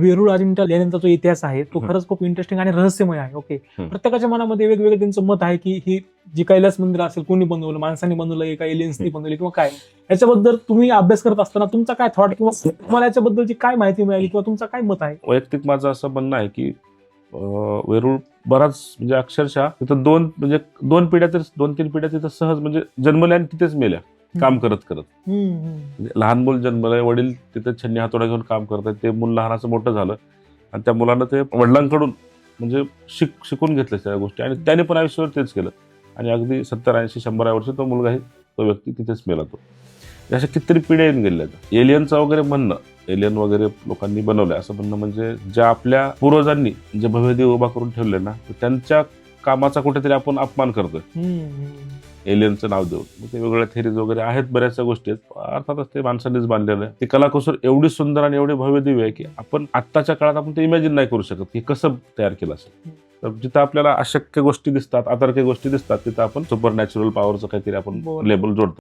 वेरूळ अजिंठा लेण्यांचा जो इतिहास आहे तो. खरंच खूप इंटरेस्टिंग आणि रहस्यमय आहे ओके. प्रत्येकाच्या मनामध्ये वेगवेगळं त्यांचं मत आहे की ही जी कैलास मंदिर असेल कोणी बनवलं माणसांनी बनवलं का एलियन्सनी बनवली किंवा काय? याच्याबद्दल तुम्ही अभ्यास करत असताना तुमचा काय थॉट किंवा तुम्हाला याच्याबद्दलची काय माहिती मिळाली किंवा तुमचं काय मत आहे? वैयक्तिक माझं असं म्हणणं आहे की वेरूळ बराच म्हणजे अक्षरशः तिथं दोन म्हणजे दोन पिढ्या तर दोन तीन पिढ्या तिथं सहज म्हणजे जन्मल्या आणि तिथेच मेल्या. काम करत करत. म्हणजे लहान मूल जन्मलंय वडील तिथे छन्नी हातोडा घेऊन काम करतात ते मूल लहानाचं मोठं झालं. आणि त्या मुलानं ते वडिलांकडून म्हणजे शिक शिकून घेतल्या सगळ्या गोष्टी. आणि त्याने पण आयुष्यावर तेच केलं. आणि अगदी सत्तर ऐंशी शंभर वर्षी तो मुलगाही तो व्यक्ती तिथेच मेला तो. अशा कितीतरी पिढ्या येऊन गेल्या एलियनचं वगैरे म्हणणं एलियन वगैरे लोकांनी बनवलंय. असं म्हणणं म्हणजे ज्या आपल्या पूर्वजांनी जे भव्यदेव उभा करून ठेवले ना तर त्यांच्या कामाचा कुठेतरी आपण अपमान करतोय. एलियनचं नाव देऊन. मग ते वेगवेगळ्या थेरीज वगैरे आहेत बऱ्याचशा गोष्टी आहेत. अर्थातच ते माणसांनीच बांधलेलं आहे. ती कलाकुसर एवढी सुंदर आणि एवढी भव्य दिव्य आहे की आपण आत्ताच्या काळात आपण ते इमॅजिन नाही करू शकत की कसं तयार केलं असेल. तर जिथं आपल्याला अशक्य गोष्टी दिसतात अतर्क्य गोष्टी दिसतात तिथं आपण सुपर नॅचरल पॉवरचं काहीतरी आपण. लेबल जोडतो.